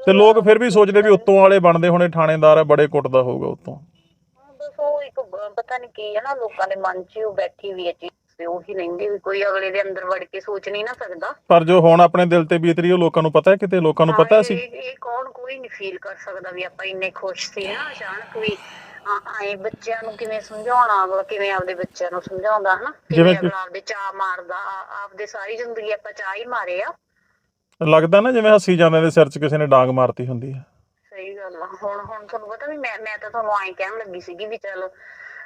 ਤੇ ਲੋਕ ਫਿਰ ਵੀ ਸੋਚਦੇ ਵੀ ਉੱਤੋਂ ਵਾਲੇ ਬਣਦੇ ਹੋਣੇ ਥਾਣੇਦਾਰ ਆ ਬੜੇ ਕੁੱਟਦਾ ਹੋਊਗਾ ਉੱਤੋਂ। ਹਾਂ, ਉਹ ਇੱਕ ਪਤਾ ਨਹੀਂ ਕੀ ਹੈ ਨਾ ਲੋਕਾਂ ਦੇ ਮਨ 'ਚ ਹੀ ਉਹ ਬੈਠੀ ਵੀ ਹੈ ਚੀਜ਼ ਤੇ ਉਹੀ ਲੈਂਦੀ ਵੀ ਕੋਈ ਅਗਲੇ ਦੇ ਅੰਦਰ ਵੜ ਕੇ ਸੋਚ ਨਹੀਂ ਨਾ ਸਕਦਾ। ਪਰ ਜੋ ਹੁਣ ਆਪਣੇ ਦਿਲ ਤੇ ਬੀਤ ਰਹੀ ਉਹ ਲੋਕਾਂ ਨੂੰ ਪਤਾ ਹੈ ਕਿਤੇ? ਲੋਕਾਂ ਨੂੰ ਪਤਾ ਹਾਂ, ਸੀ ਇਹ ਕੌਣ ਕੋਈ ਨਹੀਂ ਫੀਲ ਕਰ ਸਕਦਾ ਵੀ ਆਪਾਂ ਇੰਨੇ ਖੁਸ਼ ਸੀ ਨਾ ਅਚਾਨਕ ਵੀ ਆਏ ਬੱਚਿਆਂ ਨੂੰ ਕਿਵੇਂ ਸਮਝਾਉਣਾ ਅਗਲਾ ਕਿਵੇਂ ਆਪਦੇ ਬੱਚਿਆਂ ਨੂੰ ਸਮਝਾਉਂਦਾ ਹਨਾ? ਜਿਵੇਂ ਕਿਵੇਂ ਕਿ- ਅਗਲਾ ਆਪਦੇ ਚਾਹ ਮਾਰਦਾ ਆ- ਆਪਦੇ ਸਾਰੀ ਜ਼ਿੰਦਗੀ ਆਪਾਂ ਚਾਹ ਹੀ ਮਾਰੇ ਆ। ਲੱਗਦਾ ਨਾ ਜਿਵੇਂ ਹੱਸੀ ਜਾਂਦੇ ਦੇ ਸਿਰ 'ਚ ਕਿਸੇ ਨੇ ਡਾਂਗ ਮਾਰਤੀ ਹੁੰਦੀ ਹੈ ਸਹੀ ਗੱਲ ਆ। ਹੁਣ ਹੁਣ ਤੁਹਾਨੂੰ ਪਤਾ ਵੀ ਮੈਂ ਮੈਂ ਤਾਂ ਤੁਹਾਨੂੰ ਐਂ ਕਹਿਣ ਲੱਗੀ ਸੀਗੀ ਵੀ ਚਲ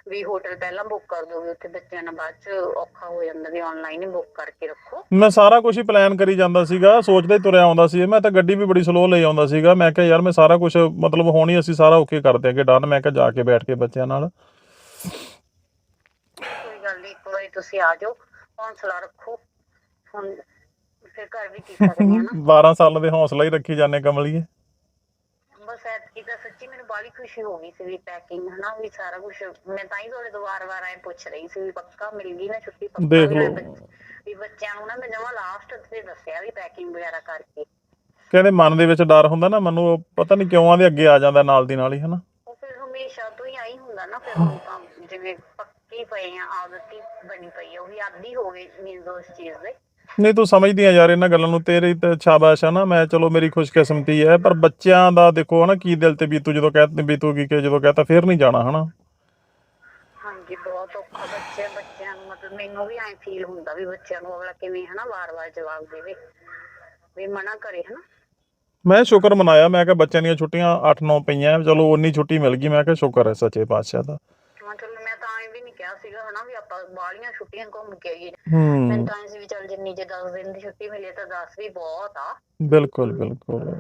ਵੀ ਹੋਟਲ ਪਹਿਲਾਂ ਬੁੱਕ ਕਰ ਦੋ ਵੀ ਉੱਥੇ ਬੱਚਿਆਂ ਨਾਲ ਬਾਅਦ ਚ ਔਖਾ ਹੋ ਜਾਂਦਾ ਵੀ ਆਨਲਾਈਨ ਹੀ ਬੁੱਕ ਕਰਕੇ ਰੱਖੋ। ਮੈਂ ਸਾਰਾ ਕੁਝ ਹੀ ਪਲਾਨ ਕਰੀ ਜਾਂਦਾ ਸੀਗਾ ਸੋਚਦਾ ਹੀ ਤੁਰਿਆ ਆਉਂਦਾ ਸੀ ਮੈਂ ਤਾਂ ਗੱਡੀ ਵੀ ਬੜੀ ਸਲੋ ਲਈ ਆਉਂਦਾ ਸੀਗਾ। ਮੈਂ ਕਿਹਾ ਯਾਰ ਮੈਂ ਸਾਰਾ ਕੁਝ ਮਤਲਬ ਹੁਣ ਅਸੀਂ ਸਾਰਾ ਓਕੇ ਕਰ ਦਿਆਂਗੇ ਡਨ ਮੈਂ ਕਿਹਾ ਜਾ ਕੇ ਬੈਠ ਕੇ ਬੱਚਿਆਂ ਨਾਲ। ਕੋਈ ਗੱਲ ਨਹੀਂ ਇੱਕ ਵਾਰੀ ਤੁਸੀਂ ਆ ਜਾਓ ਹੌਂਸਲਾ ਰੱਖੋ। ਹੁਣ ਫਿਰ ਘਰ ਵੀ ਕੀ ਸਕਦੇ ਆ ਨਾ 12 ਸਾਲ ਦੇ ਹੌਸਲਾ ਹੀ ਰੱਖੀ ਜਾਂਦੇ ਕਮਲੀਏ ਬਸ ਐਤਕੀ ਤਾਂ ਸੱਚੀ ਮੈਨੂੰ ਬਾਲੀ ਖੁਸ਼ੀ ਹੋ ਗਈ ਸੀ ਵੀ ਪੈਕਿੰਗ ਹਨਾ ਵੀ ਸਾਰਾ ਕੁਝ ਮੈਂ ਤਾਂ ਹੀ ਤੁਹਾਡੇ ਤੋਂ ਵਾਰ-ਵਾਰ ਐ ਪੁੱਛ ਰਹੀ ਸੀ ਵੀ ਪੱਕਾ ਮਿਲ ਗਈ ਨਾ ਛੁੱਟੀ ਪੱਕਾ ਦੇਖ ਵੀ ਲਓ। ਵੀ ਬੱਚਿਆਂ ਨੂੰ ਨਾ ਮੈਂ ਜਮਾ ਲਾਸਟ ਤੇ ਦੱਸਿਆ ਵੀ ਪੈਕਿੰਗ ਵਗੈਰਾ ਕਰਕੇ। ਕਹਿੰਦੇ ਮਨ ਦੇ ਵਿੱਚ ਡਰ ਹੁੰਦਾ ਨਾ ਮੈਨੂੰ ਉਹ ਪਤਾ ਨਹੀਂ ਕਿਉਂ ਆਂਦੇ ਅੱਗੇ ਆ ਜਾਂਦਾ ਨਾਲ ਦੀ ਨਾਲ ਹੀ ਹਨਾ। ਉਹ ਫਿਰ ਹਮੇਸ਼ਾ ਤੋਂ ਹੀ ਆਈ ਹੁੰਦਾ ਨਾ ਫਿਰ ਹੁਣ ਤਾਂ ਜਿਵੇਂ ਪੱਕੀ ਪਈ ਆ ਆਦਤ ਹੀ ਬਣੀ ਪਈ ਆ ਉਹੀ ਆਦੀ ਹੋ ਗਈ ਮੀਨਸ ਉਸ ਚੀਜ਼ ਦੇ। ਨਹੀਂ ਤੂੰ ਸਮਝਦੀ ਆ ਯਾਰ ਇਹਨਾਂ ਗੱਲਾਂ ਨੂੰ ਤੇਰੀ ਤੇ ਸ਼ਾਬਾਸ਼ ਆ ਨਾ ਮੈਂ ਚਲੋ ਮੇਰੀ ਖੁਸ਼ਕਿਸਮਤੀ ਹੈ ਪਰ ਬੱਚਿਆਂ ਦਾ ਦੇਖੋ ਹਨਾ ਕੀ ਦਿਲ ਤੇ ਬੀਤੂ ਜਦੋਂ ਕਹਿ ਬੀਤੂਗੀ ਕਿ ਜਦੋਂ ਕਹਤਾ ਫੇਰ ਨਹੀਂ ਜਾਣਾ ਹਨਾ। ਹਾਂਜੀ ਬਹੁਤ ਔਖਾ ਬੱਚੇ ਬੱਚਿਆਂ ਨੂੰ ਮਤਲਬ ਮੈਨੂੰ ਵੀ ਐਂ ਫੀਲ ਹੁੰਦਾ ਵੀ ਬੱਚਿਆਂ ਨੂੰ ਅਗਲਾ ਕਿਵੇਂ ਹਨਾ ਵਾਰ-ਵਾਰ ਜਵਾਬ ਦੇਵੇ ਵੀ ਮਨਾ ਕਰੇ ਹਨਾ। ਮੈਂ ਸ਼ੁਕਰ ਮਨਾਇਆ ਮੈਂ ਕਿਹਾ ਬੱਚਿਆਂ ਦੀਆਂ ਛੁੱਟੀਆਂ 8-9 ਪਈਆਂ ਚਲੋ ਉਨੀ ਛੁੱਟੀ ਮਿਲ ਗਈ ਮੈਂ ਕਿਹਾ ਸ਼ੁਕਰ ਹੈ ਸੱਚੇ ਪਾਤਸ਼ਾਹ ਦਾ ਹਾਂ ਚਲੋ ਮੈਂ ਤਾਂ ਐਂ ਵੀ ਨਹੀਂ ਕਿਹਾ ਸੀਗਾ ਹਨਾ ਵੀ ਆਪਾਂ ਬਾਹਲੀਆਂ ਛੁੱਟੀਆਂ ਘੁੰਮ ਕੇ ਆਈਏ। ਹੂੰ। ਮੈਂ ਤਾਂ ਐਂ ਸੀ ਵੀ ਚੱਲ ਜਿੰਨੀ ਜੇ 10 ਦਿਨ ਦੀ ਛੁੱਟੀ ਮਿਲੇ ਤਾਂ 10 ਵੀ ਬਹੁਤ ਆ। ਬਿਲਕੁਲ ਬਿਲਕੁਲ।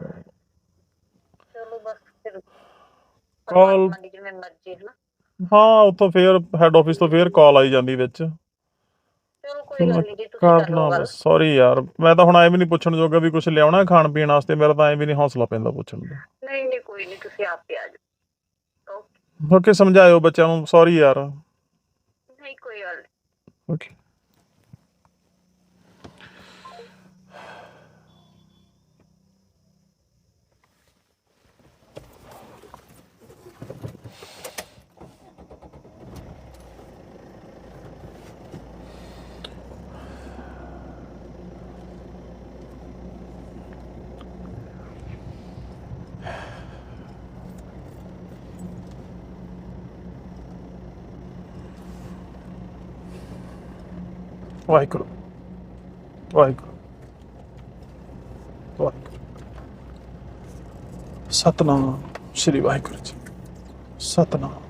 ਚਲੋ ਬਸ ਫਿਰ ਦੀ ਜਿਵੇਂ ਮਰਜ਼ੀ ਹਨਾ। ਹਾਂ ਉੱਥੋਂ ਫੇਰ ਹੈੱਡ ਆਫਿਸ ਤੋਂ ਫੇਰ ਕਾਲ ਆਈ ਜਾਂਦੀ ਵਿੱਚ। ਕਰ ਲਾਂ ਸੌਰੀ ਯਾਰ ਮੈਂ ਤਾਂ ਹੁਣ ਐ ਵੀ ਨਹੀਂ ਪੁੱਛਣ ਜੋਗਾ ਵੀ ਕੁਝ ਲਿਆਉਣਾ ਖਾਣ ਪੀਣ ਵਾਸਤੇ ਮੇਰਾ ਤਾਂ ਐ ਵੀ ਨਹੀਂ ਹੌਸਲਾ ਪੈਂਦਾ ਪੁੱਛਣ ਦਾ। ਨਹੀਂ ਨਹੀਂ ਕੋਈ ਨਹੀਂ ਤੁਸੀਂ ਆਪੇ ਆ ਜਾਓ। ਓਕੇ ਓਕੇ ਸਮਝਾਇਓ ਬੱਚਿਆਂ ਨੂੰ। ਸੌਰੀ ਯਾਰ। ਨੀ। ਵਾਹਿਗੁਰੂ ਵਾਹਿਗੁਰੂ ਵਾਹਿਗੁਰੂ। ਸਤਨਾਮ ਸ੍ਰੀ ਵਾਹਿਗੁਰੂ ਜੀ। ਸਤਨਾਮ।